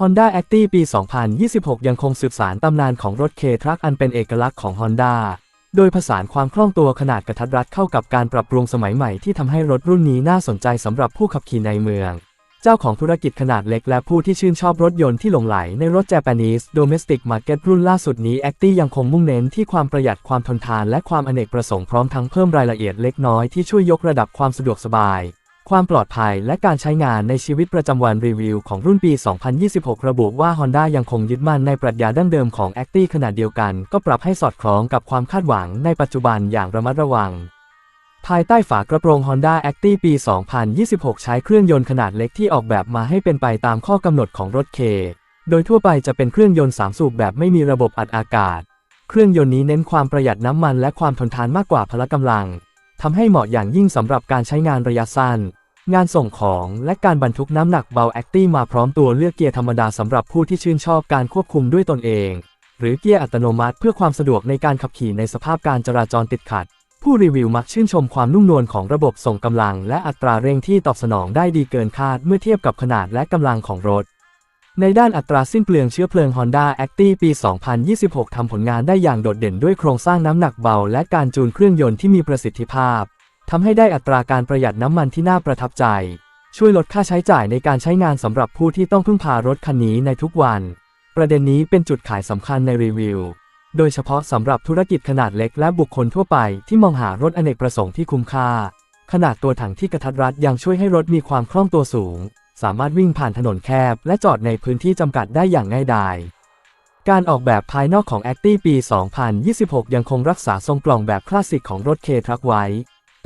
Honda Active ปี 2026 ยังคงสืบสานตำนานของรถเคทรัคอันเป็นเอกลักษณ์ของ Honda โดยผสานความคล่องตัวขนาดกระทัดรัดเข้ากับการปรับปรุงสมัยใหม่ที่ทำให้รถรุ่นนี้น่าสนใจสำหรับผู้ขับขี่ในเมือง เจ้าของธุรกิจขนาดเล็กและผู้ที่ชื่นชอบรถยนต์ที่หลงไหลในรถ Japanese Domestic Market รุ่นล่าสุดนี้ Active ยังคงมุ่งเน้นที่ความประหยัดความทนทานและความอเนกประสงค์พร้อมทั้งเพิ่มรายละเอียดเล็กน้อยที่ช่วยยกระดับความสะดวกสบาย ความปลอดภัยและการใช้งานในชีวิตประจำวันรีวิวของรุ่นปี 2026 ระบุว่า Honda ยังคงยึดมั่นในปรัชญาดั้งเดิมของ Acti ขนาดเดียวกัน ก็ปรับให้สอดคล้องกับความคาดหวังในปัจจุบันอย่างระมัดระวัง ภายใต้ฝากระโปรง Honda Acti ปี 2026 ใช้เครื่องยนต์ขนาดเล็กที่ออกแบบมาให้เป็นไปตามข้อกำหนดของรถเค โดยทั่วไปจะเป็นเครื่องยนต์ 3 สูบแบบไม่มีระบบอัดอากาศ เครื่องยนต์นี้เน้นความประหยัดน้ำมันและความทนทานมากกว่าพละกำลังทำให้เหมาะอย่างยิ่งสำหรับการใช้งานระยะสั้น งานส่งของและการบรรทุกน้ำหนักเบา Active มาพร้อมตัวเลือกเกียร์ธรรมดาสำหรับผู้ที่ชื่นชอบการควบคุมด้วยตนเอง หรือเกียร์อัตโนมัติเพื่อความสะดวกในการขับขี่ในสภาพการจราจรติดขัด ผู้รีวิวมักชื่นชมความนุ่มนวลของระบบส่งกำลัง และอัตราเร่งที่ตอบสนองได้ดีเกินคาดเมื่อเทียบกับขนาดและกำลังของรถ ในด้านอัตราสิ้นเปลืองเชื้อเพลิง Honda Activ ปี 2026 ทำผลงานได้อย่างโดดเด่นด้วยโครงสร้างน้ำหนักเบา และการจูนเครื่องยนต์ที่มีประสิทธิภาพ ทำให้ได้อัตราการประหยัดน้ำมันที่น่าประทับใจ ช่วยลดค่าใช้จ่ายในการใช้งานสำหรับผู้ที่ต้องพึ่งพารถคันนี้ในทุกวัน ประเด็นนี้เป็นจุดขายสำคัญในรีวิว โดยเฉพาะสำหรับธุรกิจขนาดเล็กและบุคคลทั่วไปที่มองหารถอเนกประสงค์ที่คุ้มค่า ขนาดตัวถังที่กระทัดรัดยังช่วยให้รถมีความคล่องตัวสูง สามารถวิ่งผ่านถนนแคบ และจอดในพื้นที่จำกัดได้อย่างง่ายดายการออกแบบภายนอกของ a c t i ปี 2026 ยังคงรักษาทรงกล่องแบบคลาสสิกของรถเคทรัคไว้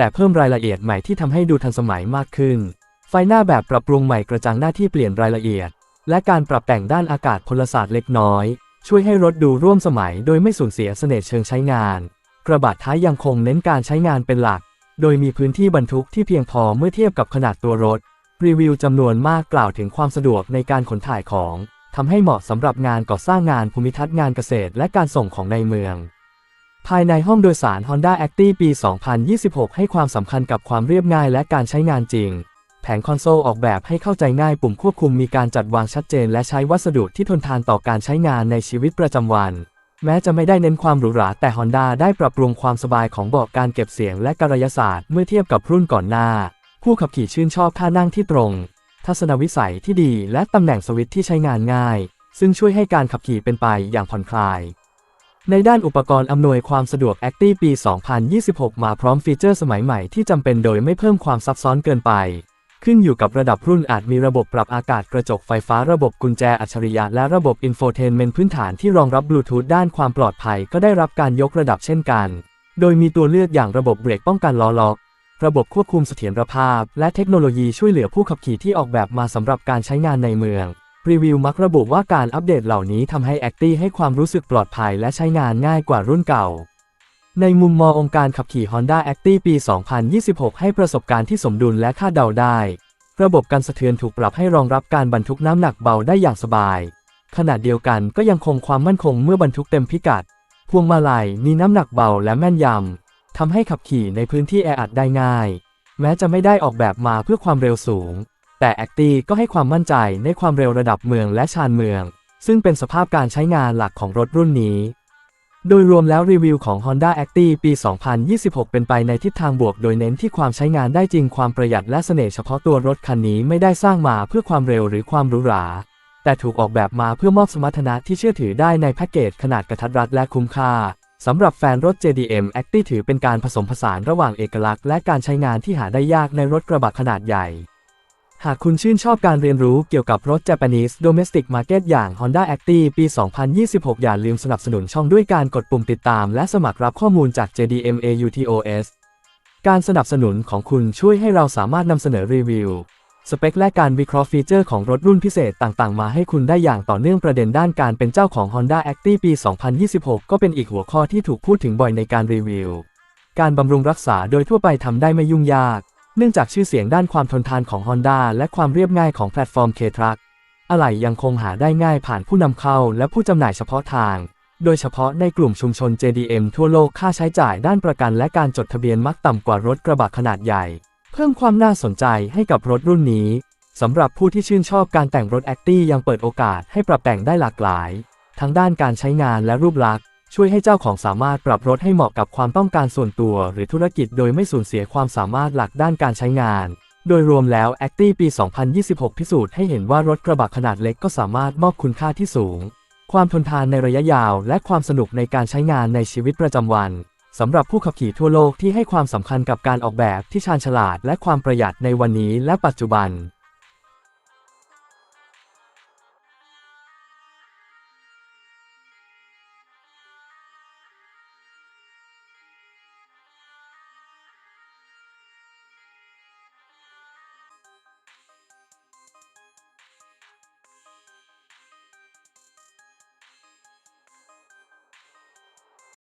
แต่เพิ่มรายละเอียดใหม่ที่ทำให้ดูทันสมัยมากขึ้น ไฟหน้าแบบปรับปรุงใหม่กระจังหน้าที่เปลี่ยนรายละเอียด และการปรับแต่งด้านอากาศพลศาสตร์เล็กน้อย ช่วยให้รถดูร่วมสมัยโดยไม่สูญเสียเสน่ห์เชิงใช้งาน กระบะท้ายยังคงเน้นการใช้งานเป็นหลัก โดยมีพื้นที่บรรทุกที่เพียงพอเมื่อเทียบกับขนาดตัวรถ รีวิวจำนวนมากกล่าวถึงความสะดวกในการขนถ่ายของทำให้เหมาะสำหรับงานก่อสร้างงานภูมิทัศน์งานเกษตร และการส่งของในเมือง ภายในห้องโดยสาร Honda Active ปี 2026 ให้ความสำคัญกับความเรียบง่ายและการใช้งานจริง แผงคอนโซลออกแบบให้เข้าใจง่ายปุ่มควบคุมมีการจัดวางชัดเจน และใช้วัสดุที่ทนทานต่อการใช้งานในชีวิตประจำวัน แม้จะไม่ได้เน้นความหรูหราแต่ Honda ได้ปรับปรุงความสบายของเบาะการเก็บเสียงและกระยาศาสตร์เมื่อเทียบกับรุ่นก่อนหน้า ผู้ขับขี่ชื่นชอบท่านั่งที่ตรง ทัศนวิสัยที่ดี และตำแหน่งสวิตช์ที่ใช้งานง่าย ซึ่งช่วยให้การขับขี่เป็นไปอย่างผ่อนคลาย ในด้านอุปกรณ์อำนวยความสะดวก Active ปี 2026 มาพร้อมฟีเจอร์สมัยใหม่ที่จำเป็นโดยไม่เพิ่มความซับซ้อนเกินไป ขึ้นอยู่กับระดับรุ่นอาจมีระบบปรับอากาศกระจกไฟฟ้าระบบกุญแจอัจฉริยะและระบบอินโฟเทนเมนต์พื้นฐานที่รองรับบลูทูธด้านความปลอดภัยก็ได้รับการยกระดับเช่นกัน โดยมีตัวเลือกอย่างระบบเบรกป้องกันล้อล็อก ระบบควบคุมเสถียรภาพ และเทคโนโลยีช่วยเหลือผู้ขับขี่ที่ออกแบบมาสำหรับการใช้งานในเมือง รีวิวมักระบุว่าการอัปเดตเหล่านี้ทำให้ Active ให้ความรู้สึกปลอดภัยและใช้งานง่ายกว่ารุ่นเก่า ในมุมมององค์การขับขี่ Honda Acti ปี 2026 ให้ประสบการณ์ที่สมดุลและคาดเดาได้ ระบบการสะเทือนถูกปรับให้รองรับการบรรทุกน้ำหนักเบาได้อย่างสบาย ขณะเดียวกันก็ยังคงความมั่นคงเมื่อบรรทุกเต็มพิกัด พวงมาลัยมีน้ำหนักเบาและแม่นยำทำให้ขับขี่ในพื้นที่แออัดได้ง่าย แม้จะไม่ได้ออกแบบมาเพื่อความเร็วสูง แต่ Active ก็ให้ความมั่นใจในความเร็วระดับเมืองและชานเมือง ซึ่งเป็นสภาพการใช้งานหลักของรถรุ่นนี้ โดยรวมแล้วรีวิวของ Honda Active ปี 2026 เป็นไปในทิศทางบวก โดยเน้นที่ความใช้งานได้จริงความประหยัดและเสน่ห์เฉพาะตัวรถคันนี้ไม่ได้สร้างมาเพื่อความเร็วหรือความหรูหรา แต่ถูกออกแบบมาเพื่อมอบสมรรถนะที่เชื่อถือได้ในแพ็กเกจขนาดกระทัดรัดและคุ้มค่าสำหรับแฟนรถ JDM Active ถือเป็นการผสมผสานระหว่างเอกลักษณ์และการใช้งานที่หาได้ยากในรถกระบะขนาดใหญ่ หากคุณชื่นชอบการเรียนรู้เกี่ยวกับรถ Japanese Domestic Market อย่าง Honda Active ปี 2026 อย่าลืมสนับสนุนช่องด้วยการกดปุ่มติดตาม และสมัครรับข้อมูลจาก JDM AUTOS การสนับสนุนของคุณช่วยให้เราสามารถนำเสนอรีวิว สเปค และการวิเคราะห์ฟีเจอร์ของรถรุ่นพิเศษต่างๆ มาให้คุณได้อย่างต่อเนื่องประเด็นด้านการเป็นเจ้าของ Honda Active ปี 2026 ก็เป็นอีกหัวข้อที่ถูกพูดถึงบ่อยในการรีวิว การบำรุงรักษาโดยทั่วไปทำได้ไม่ยุ่งยาก เนื่องจากชื่อเสียงด้านความทนทานของ Honda และความเรียบง่ายของแพลตฟอร์ม K-Truck อะไหล่ยังคงหาได้ง่ายผ่านผู้นำเข้าและผู้จำหน่ายเฉพาะทาง โดยเฉพาะในกลุ่มชุมชน JDM ทั่วโลกค่าใช้จ่ายด้านประกันและการจดทะเบียนมักต่ำกว่ารถกระบะขนาดใหญ่ เพิ่มความน่าสนใจให้กับรถรุ่นนี้สำหรับผู้ที่ชื่นชอบการแต่งรถแอคตี้ยังเปิดโอกาสให้ปรับแต่งได้หลากหลาย ทั้งด้านการใช้งานและรูปลักษณ์ ช่วยให้เจ้าของสามารถปรับรถให้เหมาะกับความต้องการส่วนตัว หรือธุรกิจโดยไม่สูญเสียความสามารถหลักด้านการใช้งาน โดยรวมแล้ว a c t i ปี 2026 พิสูจน์ให้เห็นว่ารถกระบะขนาดเล็กก็สามารถมอบคุณค่าที่สูง ความทนทานในระยะยาว และความสนุกในการใช้งานในชีวิตประจำวันสำหรับผู้ขับขี่ทั่วโลกที่ให้ความสำคัญกับการออกแบบที่ชาญฉลาด และความประหยัดในวันนี้และปัจจุบัน